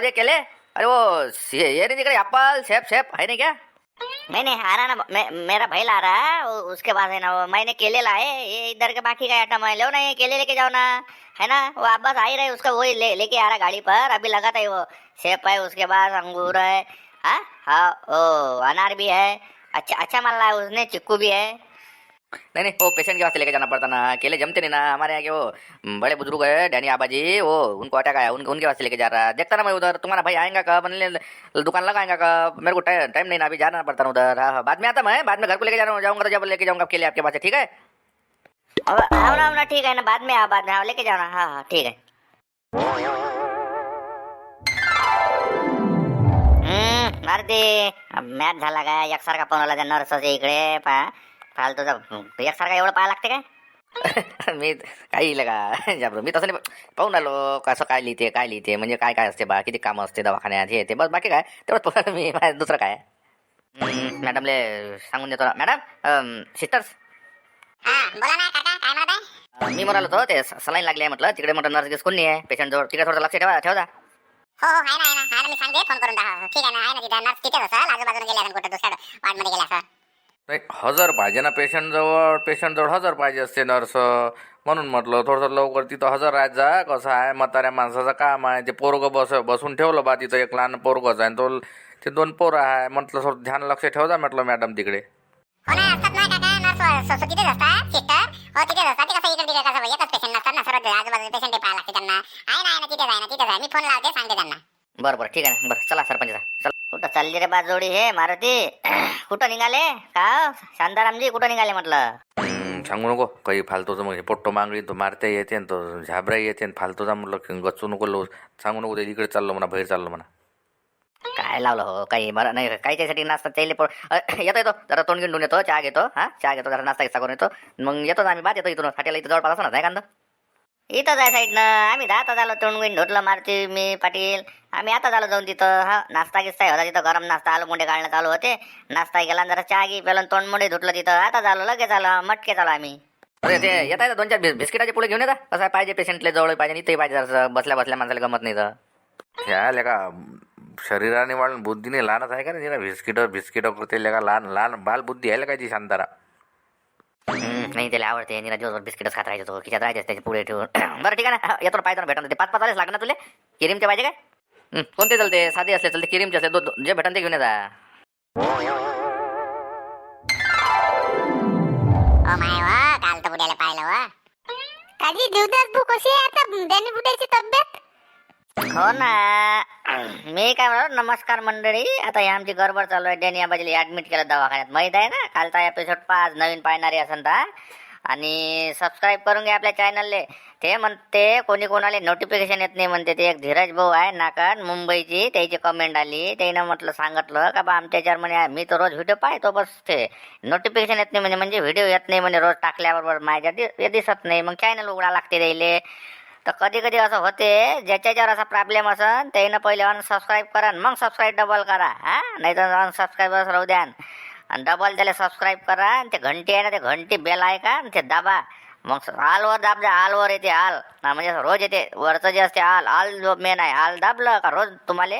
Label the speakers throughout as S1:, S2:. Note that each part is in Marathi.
S1: भाव केले अरे वो ये नहीं दिख रहा एप्पल सेब सेब है नहीं क्या
S2: नहीं नहीं आ रहा ना मैं, मेरा भाई ला रहा है उसके पास है ना वो मैंने केले लाए ये इधर के बाकी का आइटम है लो ना ये केले लेके जाओ ना है ना वो अब्बास आ ही रहे उसका वही ले लेके आ रहा गाड़ी पर अभी लगा था वो सेब है उसके बाद अंगूर है हाँ हाँ ओ अनार भी है अच्छा अच्छा माल लाया उसने चिक्कू भी है
S1: नहीं नहीं वो पेशेंट के पास लेके जाना पड़ता ना अकेले जमते नहीं ना हमारे यहाँ के वो हम्म, बड़े बुज़ुर्ग है डैनी आबा जी वो उनको अटैक आया उनके उनके वास्ते लेके जा रहा है। देखता ना मैं उधर तुम्हारा भाई आएगा कब दुकान लगाएगा कब मेरे को टाइम टाइम नहीं ना अभी जाना पड़ता ना उधर। हाँ हाँ, बाद में आता मैं बाद में घर को लेके जाना जाऊँगा तो जब लेके जाऊँगा केले आपके पास ठीक है?
S2: ठीक है ना बाद में आओ बाद में आओ लेके जाओ ना हाँ हाँ ठीक है। हम्म मारुती मॅच झाला काय एकसारखा फ़ोन आला त्या नर्सच्या इकडे पा। फालतूचा एकसारखा एवढं पाहा लागते काय?
S1: मी काही लगा जाबरो मी तसं नाही पाहून आलो. कसं काय लिहिते काय लिहिते म्हणजे काय काय असते बा? किती कामं असते दवाखान्यात? हे ते बस बाकी काय? तेवढं पाहून मी. दुसरं काय? हम्म, मॅडमले सांगून देतो ना. Madam sisters?
S2: हा बोला ना काका काय म्हणत आहे
S1: मी म्हणालो होतो ते सलाईन लागली आहे म्हटलं. तिकडे म्हटलं नर्स गेस कोण नाही आहे? पेशंट जवळ. तिकडे थोडं लक्ष ठेवा ठेवा
S2: हो हो आहे ना आहे ना. आहे ना मी सांगते फोन करून द्या ठीक आहे ना आहे ना तिथे नर्स तिथेच असेल आजूबाजूला गेले असेल कुठे? दुसऱ्या वार्डमध्ये गेला असेल
S3: नाही हजर पाहिजे ना पेशंट जवळ पेशंट जवळ हजर पाहिजे असते नर्स म्हणून म्हटलं थोडंसं लवकर तिथं हजर राहत जा कसं आहे म्हाताऱ्या माणसाचं काम आहे. ते पोरगं बस बसून ठेवलं बा तिथं एक लहान पोरगंच आहे. तो ते दोन पोरं आहे. म्हटलं थोडं ध्यान लक्ष ठेव जा म्हटलं मॅडम तिकडे.
S2: हो ना असतात ना काका नर्स तिथेच असतात सिस्टर हो तिथेच असतात. ते कसं इकडे तिकडे कसं एकच पेशंट नसतात ना सर्व आजूबाजूचे पेशंट पाहायला लागते त्यांना. आहे ना आहे ना तिथेच आहे ना तिथेच आहे. मी फोन लावते सांगते त्यांना.
S1: बरं बरं ठीक आहे ना. बरं चला सरपंच चला.
S2: कुठं चालली रे बाजोडी हे मारुती? कुठं निघाले? का हो? शांतारामजी कुठं निघाले म्हटलं?
S3: सांगू नको. काही फालतूचं मग हे पोट्टो मांगडी तो मारते येते आणि तो झाबरा येते आणि फालतूचा म्हटलं की गच्चू नको लो. सांगू नको ते इकडे चाललो म्हणा बाहेर चाललो म्हणा.
S1: काय लावलं हो? काही बरं नाही काही त्यासाठी नाश्ता पोळ अ, येतो येतो. जरा तोंड गिंडून येतो चहा घेतो हा? चहा घेतो जरा नाश्ता करून येतो. मग येतो आम्ही बाद येतो इथून. फाट्याला इथं जवळपास असं नाही कांदा?
S2: इथंच आहे साईडनं. आम्ही दहा आता झालो तोंडगुईन ढोटलं मारुती मी पाटील. आम्ही आता झालो जाऊन तिथं. हा नाश्ता गिस्ता होता तिथं. गरम नाश्ता आलू मुंडे घालणं चालू होते. नाश्ता गेला आणि जरा चहा घे. पेलं तोंड मुंडे धुतलं तिथं. आता झालो लगेच आलो मटके झालो आम्ही.
S1: अरे ते येत आहे दोन चार बिस- बिस्किटाचे पुढे घेऊन येता? कसं आहे, पाहिजे पेशंटले जवळ पाहिजे इथेही पाहिजे जरा बसल्या बसल्या माणसाला गमत नाही तर
S3: ह्या लेका शरीराने वाढून बुद्धीने लहानच आहे का रे? जरा बिस्किट बिस्किट करते लेका लहान लहान बाल बुद्धी आहे का ती शांतारा.
S1: नाही त्याला आवडते. निरा दिवसभर बिस्किटच खात राहायचं तो. खिच्यात राहायचं त्याच्या पुढे ठेवून. बरं ठीक आहे ना. येतो ना पाहिजे भेटून ते पाच पाच आलेच लागणार तुले? किरीमचे पाहिजे काय? कोणते चालते? साधे असले चालते किरीमचे असले. दो- जे भेटन ते घेऊन येता
S2: काल तर बुड्याला पाहिलं वा. काजी देवदास तू कशी आहे आता? त्याने बुड्याची तब्येत? हो ना. मी काय म्हणतो नमस्कार मंडळी. आता हे आमची गडबड चालू आहे. डेनिया आबाजीला ऍडमिट केलं दवाखान्यात. माहीत आहे ना? कालचा एपिसोड पाच नवीन पाहणारी असन तर आणि सबस्क्राईब करून घ्या आपल्या चॅनलले ते म्हणते कोणी कोणाला नोटिफिकेशन येत नाही म्हणते. ते एक धीरज भाऊ आहे नाकात मुंबईची. त्याची कमेंट आली. त्यानं म्हटलं सांगितलं का बा आमच्या याच्यावर म्हणे मी तर रोज व्हिडिओ पाहतो बस ते नोटिफिकेशन येत नाही म्हणजे म्हणजे व्हिडिओ येत नाही म्हणजे रोज टाकल्याबरोबर. माझ्या दि- दिसत नाही. मग चॅनल उघडा लागते त्याले. तर कधी कधी असं होते ज्याच्याच्यावर असा प्रॉब्लेम असन त्यानं पहिले अनसबस्क्राईब करा आणि मग सबस्क्राईब डबल करा हा? नाही तर अनसबस्क्राईबच राहू द्या. आणि डबल त्याला सबस्क्राईब करा आणि ते घंटी आहे ना ते घंटी बेल आहे का ते दाबा. मग आलवर दाब जा आलवर येते आल. हा, म्हणजे असं रोज येते. वरचं जे असते आल. आल जो मेन आहे आल दाबलं का रोज तुम्हाला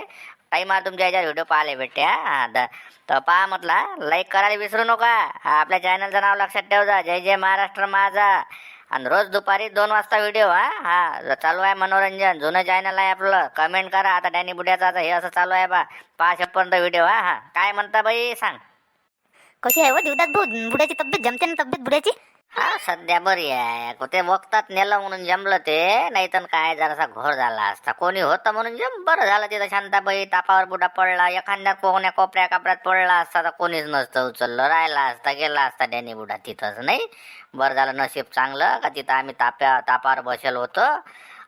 S2: टाईमार तुमच्या याच्यावर व्हिडिओ पाहायला भेटते हा? द- तर पहा म्हटला लाईक करायला विसरू नका. हा, आपल्या चॅनलचं नाव लक्षात ठेव जा जय जय महाराष्ट्र माझा. आणि रोज दुपारी दोन वाजता व्हिडिओ हा? हा चालू आहे मनोरंजन. जुनं चॅनल आहे आपलं. कमेंट करा. आता डॅनी बुड्याचा आता हे असं चालू आहे बा. पाच पर्यंत व्हिडिओ हा हा. काय म्हणता बाई? सांग.
S4: कशी आहे हो? दिवदात भाऊ बुड्याची तब्येत? जमते ना तब्येत बुड्याची?
S2: हा सध्या बरी आहे. कुठे वक्तात नेलं म्हणून जमलं ते नाही तर काय जरासा घोर झाला असता. कोणी होतं म्हणून जम बरं झालं तिथं शांताबाई तापावर बुडा पडला एखाद्या कोकण्या कोपऱ्या कापऱ्यात पडला असता तर कोणीच नसतं उचललं. राहिला असता गेला असता डॅनी बुडा तिथंच नाही? बरं झालं नशीब चांगलं का तिथं आम्ही ताप्या तापावर बसेल होतो.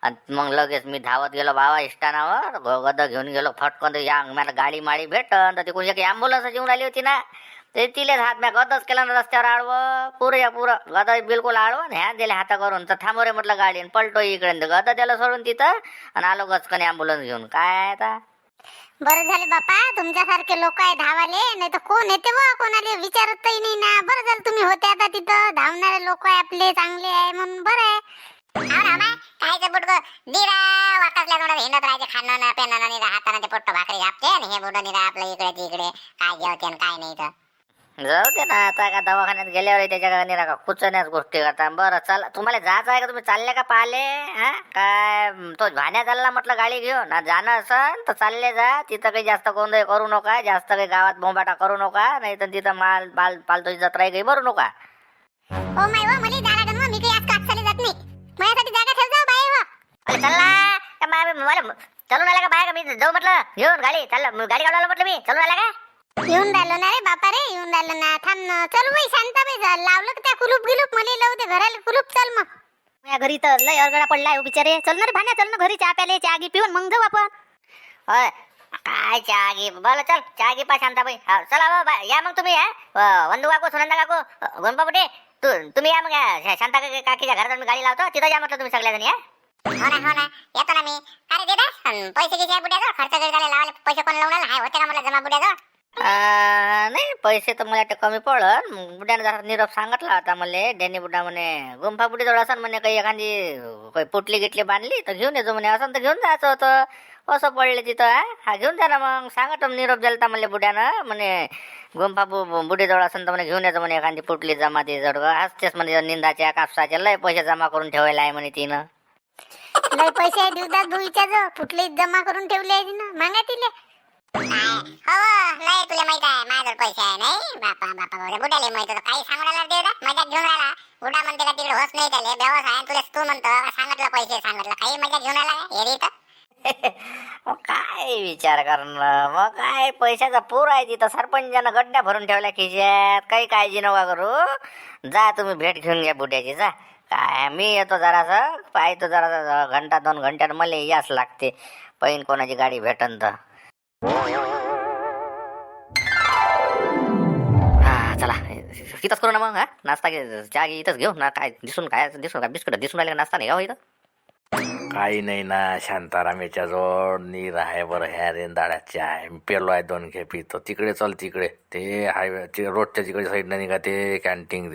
S2: आणि मग लगेच मी धावत गेलो बाबा इष्टानावर गद घेऊन गेलो फटकन तर या मला गाडी माळी भेटन तर तिकडून एक ॲम्ब्युलन्स येऊन राहिली होती ना. ते तिलेच हात म्या गदच केला ना रस्त्यावर आडवं. पुरं या पुरं. गद बिलकुल आडवं आणि ह्या दिले हाता करून. तर थांबव रे म्हटलं गाडी पलटो इकडे. गद त्याला सोडून तिथं आणि आलो गचकन ॲम्ब्युलन्स घेऊन. काय आता?
S4: बरं झाले बापा. तुमच्यासारखे लोक आहे धावाले. नाही तर कोण येते व? कोणाला विचारतही नाही ना. बरं झालं तुम्ही होते आता तिथं. धावणारे लोक आहे आपले चांगले आहे म्हणून बरं आहे. काय ना दिरा तोंडात हिंडत राहायचे. खाणं ना पेनानं निरा ते पोट्ट भाकरी घापते आणि हे बुड निरा आपलं इकडे तिकडे. काय जेवते आणि काय नाही तर.
S2: जाऊ दे ना आता का दवाखान्यात गेल्यावर त्याच्या घरी का कुचण्याच गोष्टी आता बरं चला तुम्हाला जायचं आहे का? तुम्ही चालले का पाहिले हा? काय तो भाण्या चालला म्हटलं गाडी घेऊन. ना जाणं असन तर चालले जा. तिथं काही जास्त गोंधळ करू नका. जास्त काही गावात बोंबाटा करू नका. नाही तर तिथं माल बाल पालतोची जत्रा काही भरू नका.
S4: माय मला जागा गणवा मी काही आज कापसाला जात नाही. माझ्यासाठी जागा ठेव जाऊ बाई हो.
S2: अरे मला चलून आला का बाहेर? का मी जाऊ म्हटलं घेऊन गाडी. चाललं गाडी काढवायला म्हटलं मी. चलून आला का?
S4: येऊन राहिलो ना रे बापा रे येऊन राहिलो ना. थांब ना. चल बाई शांताबाई जा. लावलं त्या कुलूप गिलूप मला लावू दे घराला. कुलूप चल मग.
S5: या घरी तर लय अडगळा पडलाय हो बिचारे. चल ना रे भाण्या चल ना घरी. चहा प्याले चहा गी पिऊन मग जाऊ आपण.
S2: होय. काय चहा घे? बोला चल. चहा घे पा शांताबाई हा, चला बा, बा, या मग तुम्ही हा. वंदू काकू सुनंदा काकू गोनपापटे तू तुम्ही या मग या, शांता काकीच्या घरात मी गाडी लावतो. तिथं या म्हटलं तुम्ही सगळ्याजणी या
S4: हो ना हो ना. येतो ना मी. अरे अन पैसे किती आहे बुड्याजवळ? खर्च घरी झाले लावले पैसे कोण लावून हाय होते का मला जमा बुड्याजवळ?
S2: नाही पैसे तर मला कमी पडल बुड्याने जरा निरोप सांगितला होता मला. डॅनी बुड्डा म्हणे गुंफा बुडी जवळ असं म्हणे काही एखादी काही पुटली गिटली बांधली तर घेऊन येतो म्हणे. असं तर घेऊन जायचं होतं. असं पडले तिथं हा? हा घेऊन जा ना मग. सांगत निरोप दिलता म्हणले बुड्यानं. म्हणे गुंफा बु बुडी जवळ असं तर म्हणे घेऊन येतो म्हणे एखादी पुटली जमा ती जड असतेच म्हणजे निंदाच्या कापसाच्या लय पैसे जमा करून ठेवायला आहे म्हणे तिनं.
S4: लय पैसे दिवसात धुईच्या जो जमा करून ठेवले आहे तिनं. मागा तिले. नाही तुला माहीत आहे माझ्याजवळ पैसे आहे नाही? बापा बापा बुडाले माहीत होतं. काही सांगून राहिला मजाक घेऊन राहिला. बुडा म्हणते का तिकडे होत नाही त्याले तुला तू म्हणतो सांगितलं पैसे सांगितलं. काही मजाक घेऊन राहिला हे
S2: काय विचार करणं मग काय? पैशाचा पूर आहे तिथं. सरपंचानं गड्ड्या भरून ठेवल्या खिशात. काही काळजी नका करू. जा तुम्ही भेट घेऊन घ्या बुड्याची. जा. काय? मी येतो जरासं. पाहतो जरा घंटा दोन घंट्यात मला याच लागते. पहिन कोणाची गाडी भेटन तर. हा चला. इथंच करू ना मग हा? नाश्ता घे चहा घे इथंच घेऊ. ना काय दिसून काय दिसून काय बिस्कुट दिसून राहिले का नाश्ता नाही का हो इथं?
S3: काही नाही ना शांताराम याच्याजवळ नीर आहे बरं ह्या रेंदाळ्याचे आहे. पेलो आहे दोन खेपी पितो. तिकडे चल तिकडे. ते हायवे रोडच्या तिकडे साईडनं निघा ते कॅन्टीन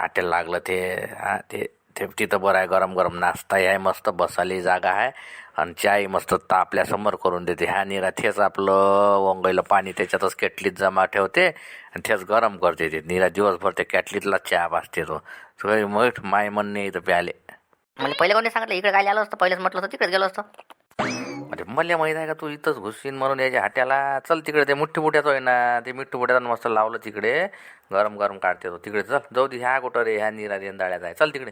S3: हॉटेल लागलं ते हा ते ते तिथं बरं आहे गरम गरम नाश्ताही आहे. मस्त बसायला जागा आहे. आणि चाय मस्त तापल्यासमोर करून देते. ह्या निरा तेच आपलं वंगईला पाणी त्याच्यातच केटलीत जमा ठेवते आणि तेच गरम करते ते. निरा दिवसभर ते कॅटलीतला चहा भासते तो. सगळे मठ माय म्हणणे इथं प्याले.
S2: मला पहिले कोणी सांगितलं इकडे काय आलो असतं? पहिलेच म्हटलं असतं तिकडेच गेलो असतो.
S3: अरे मला माहीत आहे का तू इथंच घुसशील म्हणून याच्या हाट्याला? चल तिकडे ते मुठ्ठी बुट्याचं आहे ना ते मिठ्ठू बुट्याचं मस्त लावलं तिकडे. गरम गरम काढते तो. तिकडे चल जाऊ दे ह्या कुठं रे ह्या निरा रेंदाळ्यात आहे. चल तिकडे.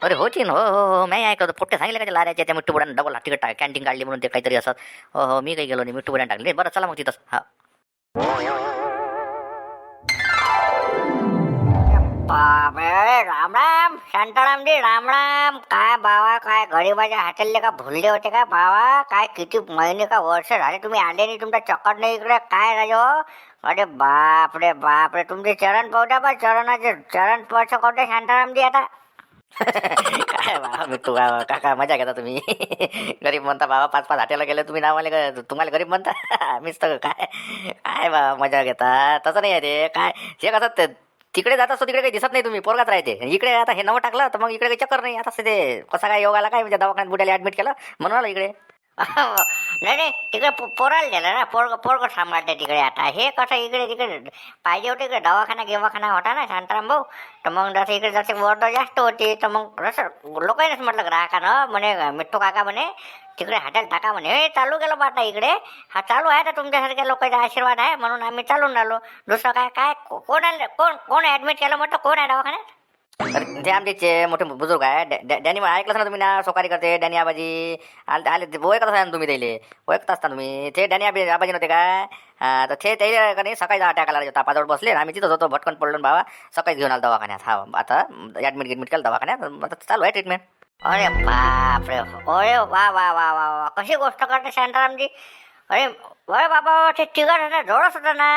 S2: अरे हो चीन हो हो हो मी ऐकतो पोट्टे सांगितलं का ते त्या मिठ्ठू बुड्यानं डबल तिकीट टाक कॅन्टीन काढली म्हणून ते काहीतरी असत हो हो मी काही गेलो नाही मिठ्ठू बुड्यानं टाकले. बरं चला मग तिथंच. हा. बापरे राम राम शांतारामजी राम राम. काय बाबा काय गरीबाच्या हाटेलले का भुलले होते का बाबा काय किती महिने का वर्ष झाले तुम्ही आले नाही तुमचा चक्कर नाही इकडे? काय राजे हो? अरे बापरे बापरे तुमचे चरण पावत्या बा चरणाचे चरण स्पर्श करते शांतारामजी आता. काय बाबा मिठू बाबा काका मजा घेता तुम्ही. गरीब म्हणता बाबा पाच पाच हाटेला गेले तुम्ही नावाले तुम्हाला गरीब म्हणता? मीच तर काय काय बाबा मजा घेता? तसं नाही आहे ते काय हे कसं ते तिकडे जात असतो तिकडे काही दिसत नाही तुम्ही पोरगात राहते. इकडे आता हे नवं टाकलं तर मग इकडे काही चक्कर नाही. आता ते कसा काय योगाला काय म्हणजे दवाखान्यात बुड्याला ऍडमिट केलं? म्हणून आलं इकडे. नाही नाही तिकडे पो- पोराला गेलं ना पोरग पोरग सांभाळते तिकडे आता. हे कसं इकडे तिकडे पाहिजे होते इकडे दवाखाना गिवाखाना होता ना शांताराम भाऊ. तर मग जसं इकडे जसे वर्द जास्त होती तर मग जसं लोकांनीच म्हटलं ग्राहकानं म्हणे मिठ्ठू काका म्हणे तिकडे हॉटेल टाका म्हणे. हे चालू गेलो बाटा इकडे. हा चालू आहे तर तुमच्यासारख्या लोकांचा आशीर्वाद आहे म्हणून आम्ही चालून राहिलो. दुसरं काय काय कोण आलं कोण कोण ॲडमिट केलं म्हटलं कोण आहे दवाखान्यात? ते आमचे चे मोठे बुजुर्ग आहे डॅ- डॅनी ऐकलं ना तुम्ही ना? सोकारी करते डॅनी आबाजी. आले आले ओळखत असा तुम्ही त्याले? ओळखत असता तुम्ही? ते डॅनी आबी आबाजी नव्हते काय? तर ते त्याला का नाही सकाळी अटॅक आला तापाजवळ बसले आम्ही तिथंच होतो भटकन पडलो बाबा सकाळीच घेऊन आलो दवाखान्यात. हा आता ॲडमिट गिडमिट केलं दवाखान्यात. आता चालू आहे ट्रीटमेंट अरे बापरे. अरे वा वा वा वा वा. कशी गोष्ट करते शांतारामजी. अरे अरे बाबा ते तिघट होता जोडच होता ना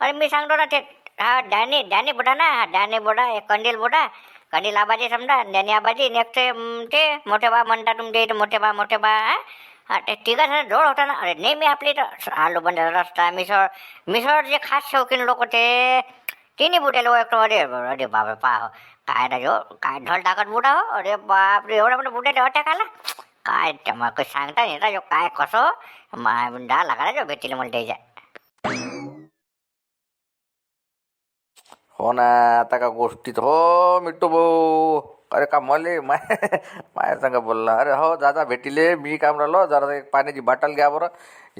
S2: अरे मी सांगतो ना ते हा डॅनी डॅनी बुडा ना हा डॅनी बुडा एक कंडील बुडा कंडील आबाजी समजा डॅनी आबाजी नेक्स्ट ते मोठे बा म्हणता तुमच्या इथे मोठे बा मोठे बा हा हा ते तिघांचा जोड होता ना अरे नेहमी आपली इथं आलू बंद रस्ता मिसळ मिसळ जे खास शौकीन लोक होते तिन्ही बुटेले ओळखतो अरे अरे बाबा पा काय ना जो काय ढोल टाकत बुडा हो अरे बापरे एवढा मोठा बुटेले अटॅक आला काय त्या मग सांगता नाही काय कसं माय डा लागला जो भेटील मला त्याच्या
S3: हो ना आता का गोष्टीत हो मिट्टू भाऊ. अरे का मले? माय माया संग बोलला. अरे हो दादा भेटीले मी काम राहिलो जरा एक पाण्याची बाटल घ्या बरं.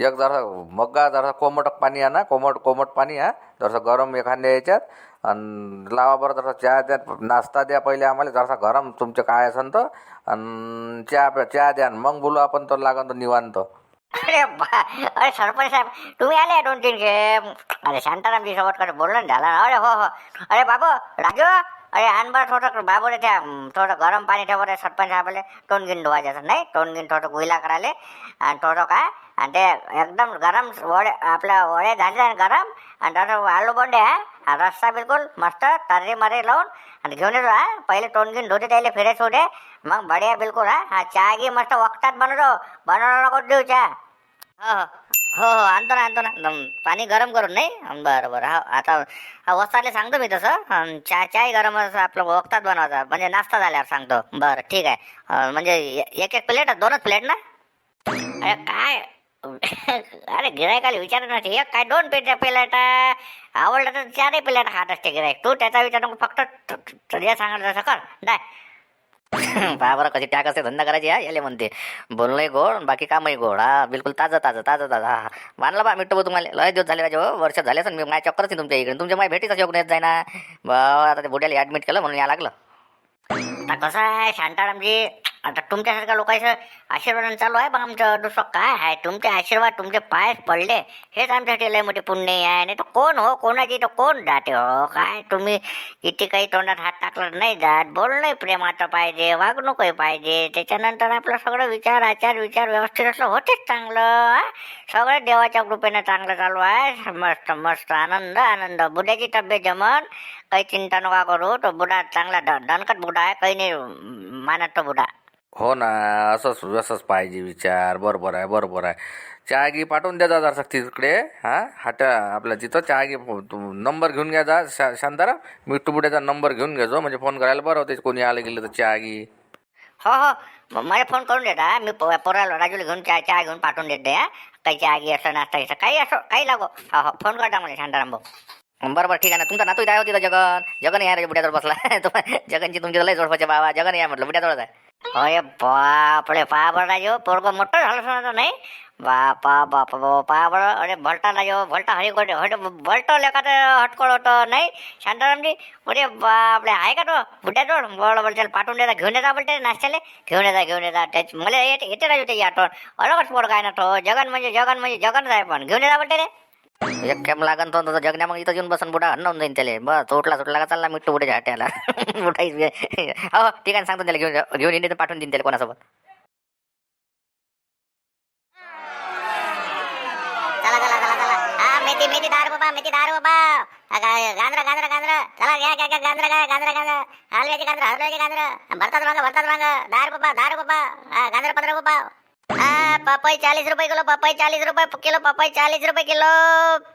S3: एक जरा मग्गा जरा कोमट पाणी आणा कोमट कोमट पाणी हा. जरासं गरम एखाद्या याच्यात आणि लावा बरं जरा चहा द्या नाश्ता द्या पहिले आम्हाला जरासा गरम तुमचं काय असन तर. आणि चहा चहा द्या आणि मग बोलू आपण तर लागन तर निवांत.
S2: अरे अरे सरपंच साहेब तुम्ही आले दोन तीन खेप अरे शांतारामजी सोबत कडे बोलणं झालं अरे हो हो. अरे बाबू राजू अरे आण थोडं बाबू रे त्या थोडं गरम पाणी ठेव सरपंच साहेबाले. तोंड घेऊन धुवायचं नाही तोंड घेऊन थोडं गुहिला करायले. आणि थोडं काय आणि ते एकदम गरम वडे आपल्या वडे झाले ना गरम. आणि थोडं आलू बोंडे आहे आणि रस्सा बिलकुल मस्त तर्री मरे लावून आणि घेऊन येतो हा. पहिले तोंड घेऊन धुते त्याला फिरे सोडे मग बढिया बिलकुल हा. हा चहा घे मस्त वक्तात बनवतो. बनवणार नको देऊ चहा. हो हो. हो हो आणतो ना आणतो ना. दम, पाणी गरम करून नाही? बरं बरं. हा आता हा वस्ताले सांगतो मी तसं. चहा चहाही गरम असं आपलं वक्तात बनवायचा. म्हणजे नाश्ता झाल्यावर सांगतो. बरं ठीक आहे. अं, म्हणजे ए- एक एक प्लेट दोनच प्लेट ना? अरे काय? अरे गिरायकाला विचारत नाही एक काय दोन पेट प्लेट आवडलं तर चारही प्लेट खात असते गिरायक तू त्याचा विचार नको फक्त तुझ्या सांगायला तसं कर. नाही पहा बरं कशी टॅक असते धंदा करायची हा? याले म्हणते. बोलणंही गोड बाकी कामही गोड हा? बिलकुल ताजं ताजं ताजं ताजं हा मानला बा मिठो भाऊ तुम्हाला. लय दिवस झाले राजे हो? वर्ष झाले असं मी माझ्या चक्करच नाही तुमच्या इकडे. तुमच्या माझ्या भेटीचा योग येत जाय ना बरं आता ते बुड्याला ॲडमिट केलं म्हणून या लागलं. आता कसं आहे शांतारामजी? आता तुमच्यासारख्या लोकांचं आशीर्वाद चालू आहे बघ आमचं दुसरं काय आहे? तुमचे आशीर्वाद तुमचे पाय पडले. हेच आमच्यासाठी लय मोठे पुण्य आहे. नाही तर कोण हो? कोणाची तर कोण जाते हो? काय तुम्ही किती काही तोंडात हात टाकला नाही जात. बोलणंही प्रेमाचं पाहिजे वागणूकही पाहिजे. त्याच्यानंतर आपलं सगळं विचार आचार विचार व्यवस्थित असलं होतेच चांगलं सगळं देवाच्या कृपेनं चांगलं चालू आहे. मस्त मस्त आनंद आनंद. बुद्ध्याची तब्येत जमन. काही चिंता नका करू. तो बुडा चांगला द- दणकट बुडा आहे. काही नाही मानत तो बुडा.
S3: हो ना असंच असंच पाहिजे विचार. बरोबर आहे बरोबर आहे. चहा गी पाठवून द्या जा जरा तिकडे. हां हाट्या आपल्या तिथं चहा गी नंबर घेऊन घ्या जा शा शांताराम. मिठ्ठू बुड्याचा नंबर घेऊन घ्यायचो. म्हणजे फोन करायला बरं होते कोणी आलं गेलं तर चहा गी
S2: हो. हो मला फोन करून देता मी पोराला राजूला घेऊन चहा चहा घेऊन पाठवून देते हा. काही चहा गी असं नाश्ता घ्यायचं काही असो काही लागो. हो हो. फोन करता मला शांताराम भाऊ. बरं बरं ठीक आहे ना. तुमचा नातू काय होती जगन. जगन या रे बुड्याजवळ बसला. जगनची तुमची लय जोडपाचे बाबा. जगन या म्हटलं बुड्याजवळच आहे. अरे बापरे पहा बरं पोरगो मोठं झालं समजा नाही बापा बापा बापा पहा अरे भलटा राजू भलटा हरी कोटे हट भलटो लेखात हटकळ होतं नाही शांतारामजी अरे बापरे आहे का तो बुड्या तो बळ त्याला पाठवून देता घेऊन येता बोलते नाश्त्याले घेऊन येता घेऊन येता त्याच मला येते येते राजू त्याची आठवण अलगच पोर काय ना तो जगन म्हणजे जगन म्हणजे जगनच आहे पण घेऊन येता बोलते रे एक कॅम लागन तो जगण्या मग इथं येऊन बसन बुडा हन्न जाईन त्याला. बस तोटला उठला सुटला का चालला मिठू बुड्याच्या हट्याला बुठाईच हो ठीक आहे सांगतो त्याला घेऊन घेऊन इंडियन पाठवून देईन त्याला कोणासोबत.
S4: चला चला चला चला. हा मेथी मेथी दार बाबा मेथी दार बाबा. हा, गा- गांजरा गांजरा गांजरा. चला घ्या घ्या घ्या गांजरा घ्या गांजरा गांजरा. हलव्याचे गांजरा हलव्याचे गांजरा. भरतात मागं भरतात मागं. दार बाबा दार बाबा. हा गांजरा पंधरा बाबा. पपई चालीस रुपये किलो पपई चालीस रुपये किलो पपई चालीस रुपये किलो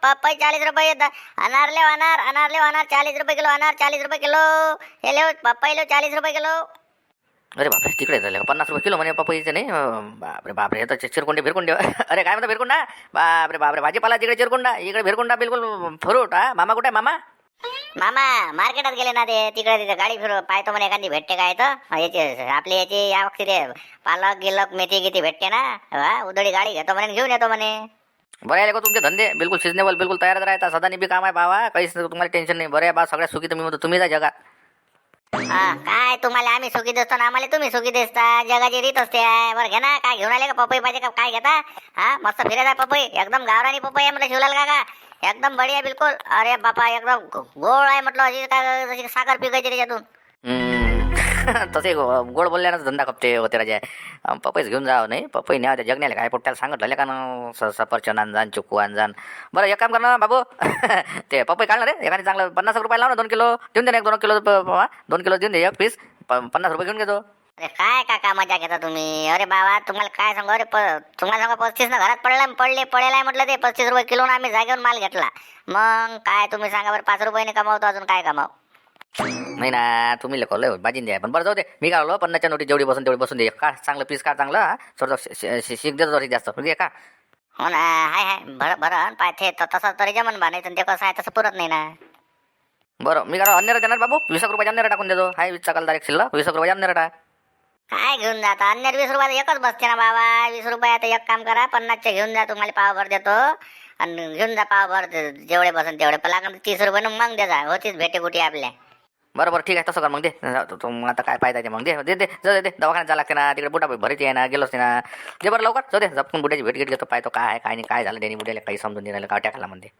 S4: पपई चालीस रुपये द- अनार ले अनार अनार ले अनार चालीस रुपये किलो अनार चालीस रुपये किलो हे ले पपई लो चालीस रुपये किलो
S1: अरे बापरे तिकडे झाले पन्नास रुपये किलो म्हणे पपईचे नाही अं, बापरे बापरे हे तर चिरकुंडे भिरकुंडे अरे काय म्हणतो भिरकुंडा बापरे बापरे भाजीपाला तिकडे चिरकुंडा इकडे भिरकुंडा बिलकुल फ्रूट हा मामा कुठे आहे मामा
S2: मामा मार्केटात गेले ना ते तिकडे तिथे गाडी फिरव पाहतो म्हणे एखादी भेटते काय तर याचे आपली याची या वक्ती ते पालक गिलक मेथी गिथी भेटते ना? उदळी गाडी घेतो म्हणे घेऊन येतो म्हणे.
S1: बरं आहे का तुमचे धंदे बिलकुल सिजनेबल बिलकुल तयारच राहता सदा बी काम आहे बाबा काहीच तुम्हाला टेन्शन नाही. बरं आहे बा सगळ्या सुखी तुम्ही म्हणतो तुम्ही जा जगात
S2: हा काय तुम्हाला आम्ही सुखी देतो ना आम्हाला तुम्ही सुखी देसता जगाची रीत असते. बरं घे ना काय घेऊन आले का पपई पाहिजे का काय घेता? हा मस्त फिरायचा पपई एकदम गावरानी पपई आहे म्हटलं शिवलाल काका. एकदम बढिया बिलकुल। अरे बापा एकदम गोड आहे म्हटलं अशी काय जशी साखर पिकायची त्याच्यातून
S1: तसे गोड बोलल्यानंच धंदा खपते होते राजा. पपईच घेऊन जावं नाही. पपई न्या त्या जगण्याला काय पोट्याला सांगत झाले का ना सफरचंद आणजान चिकू आणजान. बरं एक काम कर ना बाबू. ते पपई काढणार रे एखादी चांगलं पन्नास रुपये लाव ना दोन किलो. देऊन दे ना एक दोन किलो दोन किलो देऊन दे एक पीस पन्नास रुपये घेऊन घेतो.
S2: अरे काय काका मजा घेता तुम्ही? अरे बाबा तुम्हाला काय सांगू? अरे प तुम्हाला सांगू पस्तीस ना घरात पडला पडले पडेल आहे म्हटलं ते. पस्तीस रुपये किलो आम्ही जागेवर माल घेतला. मग काय तुम्ही सांगा बरं पाच रुपयाने कमावतो अजून काय कमाव?
S1: नाही ना तुम्ही लय बाजीन द्या. पण बरं जाऊ दे मी काय आलो पन्नासच्या नोटी जेवढी बसून तेवढी बसून दे. का चांगलं पीस का चांगलं? थोडं शिक देतो जरी जास्त. का?
S2: हो ना हाय हाय. भर भरण त- तसं तरी जमन बा नाही ते कसं आहे तसं पुरत नाही ना.
S1: बरं मी काय अन्य देणार बाबू? वीस रुपये अन्य टाकून देतो. हाय वीसचा काल तारीख शिल्लक वीस रुपये अन्य टाक.
S2: काय घेऊन जाता? अन्य वीस रुपयात एकच बसते ना बाबा. वीस रुपयात एक काम करा पन्नासचे घेऊन जा तुम्हाला पावभर देतो. आणि घेऊन जा पावभर जेवढे बसन तेवढे. पण तीस रुपये मग दे जा होतीच भेटे कुठे आपल्या.
S1: बरोबर ठीक आहे तसं कर. मग दे. जाऊ तू आता काय पाहिजे ते? मग दे दे दे. जाऊ दे, दे. दवाखान्यात जा लागते ना. तिकडे बुटा भरीत आहे ना गेलोच ना. दे बरं लवकर. जाऊ दे. जपून बुट्याची भेट घेत. घेतो पाहतो काय आहे, काय नाही काय झालं. त्यांनी बुट्याला काही समजून नाही का काय टाकायला म्हणते.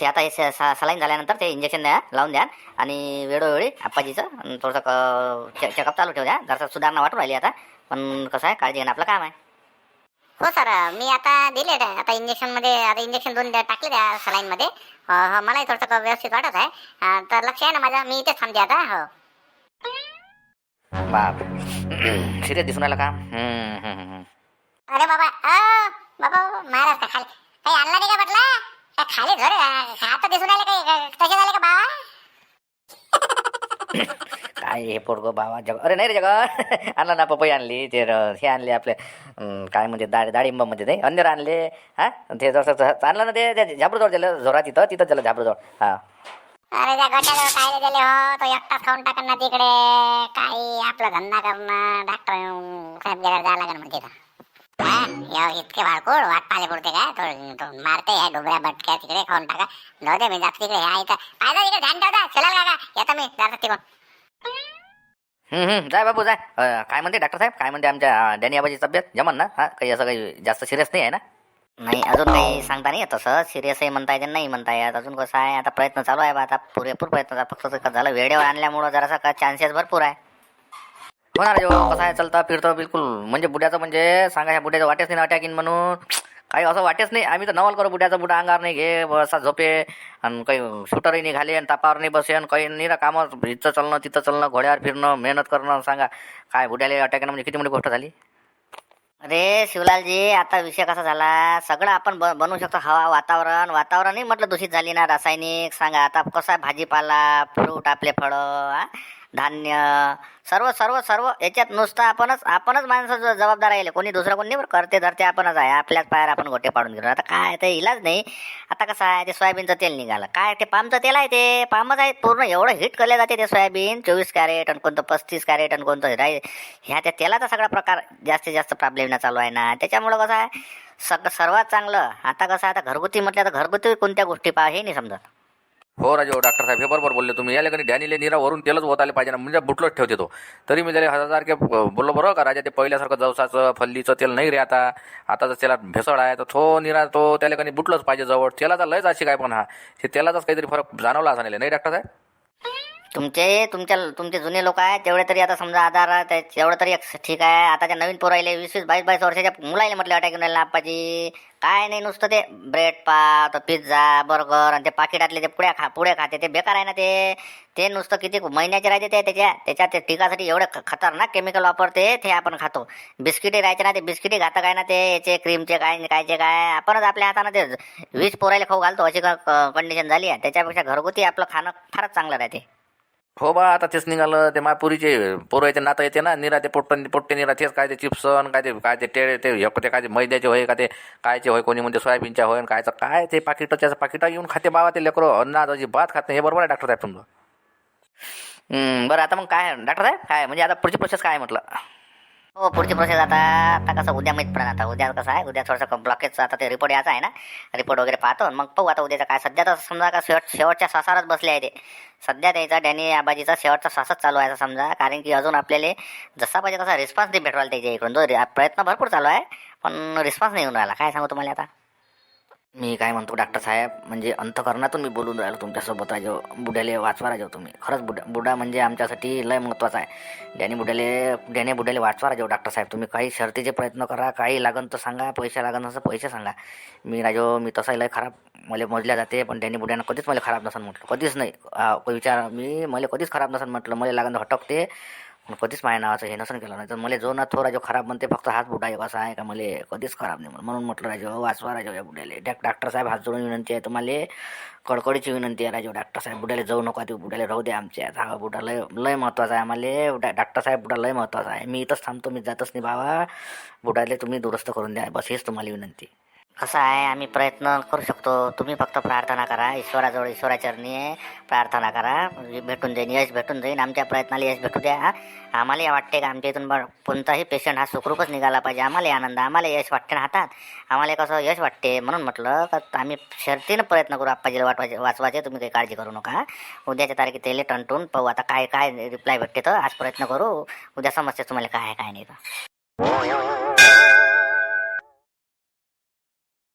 S2: ते आता हे सलाईन झाल्यानंतर ते इंजेक्शन द्या लावून द्या आणि वेळोवेळी आप्पाजीचं थोडंसं चेकअप चालू ठेवू द्या. जरासं सुधारणा वाटू राहिली आता. पण कसं आहे काळजी घेणं आपलं काम आहे. हो सर मी आता दिले आता इंजेक्शनमध्ये आता इंजेक्शन दोन द्या- टाकले त्या सलाईन मध्ये. अं, मलाही थोडंसं व्यवस्थित वाटत आहे. तर लक्ष आहे ना माझं? मी इथेच थांबते आता. हो.
S1: बाप. सिरियस दिसून का.
S4: अरे बाबा अ, बाबा महाराज का खाली. काही आणला नाही का खाली धर हात दिसून राहिले काही. कसे झाले का बाबा?
S1: काय हे पोरग बाबा? जग अरे नाही रे जग. आणला ना पपई आणली. ते हे आणले आपले काय म्हणजे दाडी म्हणजे ते. अंधेर आणले. हा? ते जसं आणलं ना ते झाबरूजवळ दिलं जोरात तिथं तिथं दिलं झाबरूजवळ हा.
S4: अरे त्या गटाला काय दिले हो. तो एकटाच खाऊन टाकन ना तिकडे. काही आपला धंदा करणं डॉक्टर साहेब गेल्यावर जायला लागेल म्हणते एव- इतके भाडकोड वाट पाहिले पुरते काय? तो तो मारते ह्या डोबऱ्या बटक्या तिकडे खाऊन टाका. जाऊ दे मी जातो तिकडे. ह्या इथं. पाहिजे तिकडे ध्यान ठेवता. चला काका. येतो मी. जातो तिकडून.
S1: हम्म, हम्म, जाय बाबू जाय. काय म्हणते डॉक्टर साहेब? काय म्हणते आमच्या अं, डॅनी आबाची तब्येत? जमन ना? हा काही असं काही जास्त सिरियस नाही आहे ना?
S2: नाही अजून काही सांगता नाही तसं. सिरियस आहे म्हणता येते नाही म्हणता येत. अजून कसं आहे? आता प्रयत्न चालू आहे बा. आता पुरेपूर प्रयत्न झाला. फक्त कसं झालं वेळेवर आणल्यामुळं जरासा का चान्सेस भरपूर आहे.
S1: होणार जो कसा आहे चलता फिरतो बिलकुल. म्हणजे बुड्याचं म्हणजे सांगा ह्या बुड्याचं वाटेच नाही अटॅकिन म्हणून. काही असं वाटेच नाही. आम्ही तर नवल करू बुड्याचा बुडा अंगावर नाही घे बसा झोपे. आणि काही शूटरही नाही घाले आणि तापावर नाही बसे आणि काही नाही ना कामं इथं चालणं तिथं चालणं घोड्यावर फिरणं मेहनत करणं सांगा. काय बुड्याला अटॅकिन म्हणजे किती मोठी गोष्ट झाली?
S2: अरे शिवलालजी आता विषय कसा झाला? सगळं आपण ब- बनवू शकतो हवा वातावरण. वातावरणही म्हटलं दूषित झाली ना रासायनिक. सांगा आता कसं आहे भाजीपाला फ्रूट आपले फळं धान्य. सर्व सर्व सर्व याच्यात नुसतं आपणच आपणच माणसं जबाबदार राहिले कोणी दुसरं कोणी बरं करते धरते आपणच आहे. आपल्याच पायावर आपण गोटे पाडून घेतो आता काय ते इलाज नाही. आता कसं आहे ते सोयाबीनचं तेल निघालं. काय ते पामचं तेल आहे ते? पामच आहे पूर्ण एवढं हिट केलं जाते ते सोयाबीन. चोवीस कॅरेट आणि कोणतं पस्तीस कॅरेट आणि कोणतं राही ह्या त्या तेलाचा सगळा प्रकार जास्तीत जास्त प्रॉब्लेम चालू आहे ना. त्याच्यामुळं कसं आहे सग सर्वात चांगलं आता कसं आहे आता घरगुती म्हटलं तर घरगुती कोणत्या गोष्टी पहा हे नाही समजत.
S3: हो राजे हो डॉक्टर साहेब हे बरोबर बोलले तुम्ही. याला कधी डॅनीले निरा वरून तेलच होत आले पाहिजे ना म्हणजे बुटलोच ठेवते तो. तरी मी त्याला हजारसारखे बोललो बरोबर का राजा ते पहिल्यासारखं जवसाचं फल्लीचं तेल नाही रे आता. आता जर त्याला भेसळ आहे तर तो निरा तो त्याला कधी बुटलंच पाहिजे जवळ. तेलाचा लयच अशी काय पण हा. हे तेलाचाच काहीतरी फरक जाणवला असा नाही डॉक्टर साहेब?
S2: तुमचे तुमच्या तुमचे जुने लोक आहेत तेवढे तरी आता समजा आधार आहे, ते- तेवढं तरी ठीक आहे. आताच्या नवीन पोरायले वीस वीस बावीस बावीस वर्षाच्या मुलायले म्हटलं अटॅक येऊन आप्पाजी काय नाही नुसतं ते ब्रेड पाव पिझ्झा बर्गर आणि ते पाकिटातले ते पुड्या खा पुढे खाते ते बेकार आहे ना ते. ते नुसतं किती महिन्याचे राहते ते त्याच्या त्याच्यात ते टिकासाठी एवढे खतरनाक केमिकल वापरते ते आपण खातो. बिस्किटे राहायचे ना ते बिस्किटे घातक आहे ना ते याचे क्रीमचे काय कायचे काय आपणच आपल्या हातानं ते वीज पोरायला खाऊ घालतो अशी कंडिशन झाली आहे. त्याच्यापेक्षा घरगुती आपलं खाणं फारच चांगलं राहते.
S3: हो बा आता तेच निघालं. ते मापुरीचे पोरं येते नातं येते ना. निरा ते पोट्ट पोट्टे निरा. तेच काय ते चिप्सन काय ते काय ते टेळे ते एक ते काय ते मैद्याचे होय का ते कायचे होय कोणी म्हणते सोयाबीनच्या होय कायचं काय ते पाकिट त्याचं पाकिटा येऊन खाते बाबा ते लेकरं. जी भात खात नाही हे बरोबर आहे डॉक्टर साहेब तुमचं?
S1: बरं आता मग काय डॉक्टर साहेब? काय म्हणजे आता पुढची प्रोसेस काय म्हटलं?
S2: हो पुढची प्रोसेस आता आता कसं उद्या माहीत पडेल आता उद्या कसं आहे उद्या थोडंसं ब्लॉकेजचं आता ते रिपोर्ट यायचा आहे ना रिपोर्ट वगैरे पाहतो. मग पाहू आता उद्याचं काय. सध्या तर समजा का शेवट शेवटच्या श्वासावरच बसले आहे ते. सध्या त्याचा डॅनी आबाजीचा शेवटचा श्वासच चालू आहे असं समजा. कारण की अजून आपल्याला जसा पाहिजे तसा रिस्पॉन्स नाही भेटवायला त्याच्या इकडून. जो प्रयत्न भरपूर चालू आहे पण रिस्पॉन्स नाही होऊन राहिला. काय सांगू तुम्हाला आता?
S1: मी काय म्हणतो डॉक्टर साहेब म्हणजे अंतकरणातून मी बोलून राहिलो तुमच्यासोबत राजो बुड्याले वाचवा राजो तुम्ही. खरंच बुडा बुडा म्हणजे आमच्यासाठी लय महत्त्वाचा आहे. डॅनी बुड्याले डॅनी बुड्याले वाचवा राजो डॉक्टर साहेब तुम्ही काही शर्तीचे प्रयत्न करा काही लागन तर सांगा पैसे लागन असं पैसे सांगा. मी राजो मी तसाही लय खराब मला मोजल्या जाते पण डॅनी बुड्यानं कधीच मला खराब नसन म्हटलं. कधीच नाही. विचार मी मला कधीच खराब नसन म्हटलं. मला लागन हटकते. कधीच माझ्या नावाचं हे नसन केलं नाही. तर मला जो ना थोडा जो खराब म्हणते फक्त हाच बुडा एक असा आहे का मला कधीच खराब नाही म्हणून म्हणून म्हटलं राजो वाचवा राजो या बुड्याले. डॅक डॉक्टर साहेब हात जोडून विनंती आहे तुम्हाला कडकडीची विनंती आहे राजो डॉक्टर साहेब बुड्याला जाऊ नका ते बुड्याला राहू दे आमच्या. हा बुडा लय लय महत्त्वाचा आहे आम्हाला डॉक्टर साहेब बुडा लय महत्त्वाचा आहे. मी इथंच थांबतो मी जातच नाही बाबा. बुडाले तुम्ही दुरुस्त करून द्या. बस हेच तुम्हाला विनंती.
S2: कसं आहे आम्ही प्रयत्न करू शकतो. तुम्ही फक्त प्रार्थना करा. ईश्वराजवळ ईश्वराचरणी आहे. प्रार्थना करा. म्हणजे भेटून जाईन यश भेटून जाईन. आमच्या प्रयत्नाला यश भेटू द्या. आम्हाला वाटते का आमच्या इथून कोणताही पेशंट हा सुखरूपच निघाला पाहिजे. आम्हाला आनंद आम्हाला यश वाटते ना हातात. आम्हाला कसं यश वाटते म्हणून म्हटलं का आम्ही शर्तीनं प्रयत्न करू. आप्पाजीला वाटवायचे वाचवायचे तुम्ही काही काळजी करू नका. उद्याच्या तारखेत त्याला टंटून. पाहू आता काय काय रिप्लाय भेटते तर. आज प्रयत्न करू. उद्या समजते तुम्हाला काय आहे काय नाही तर.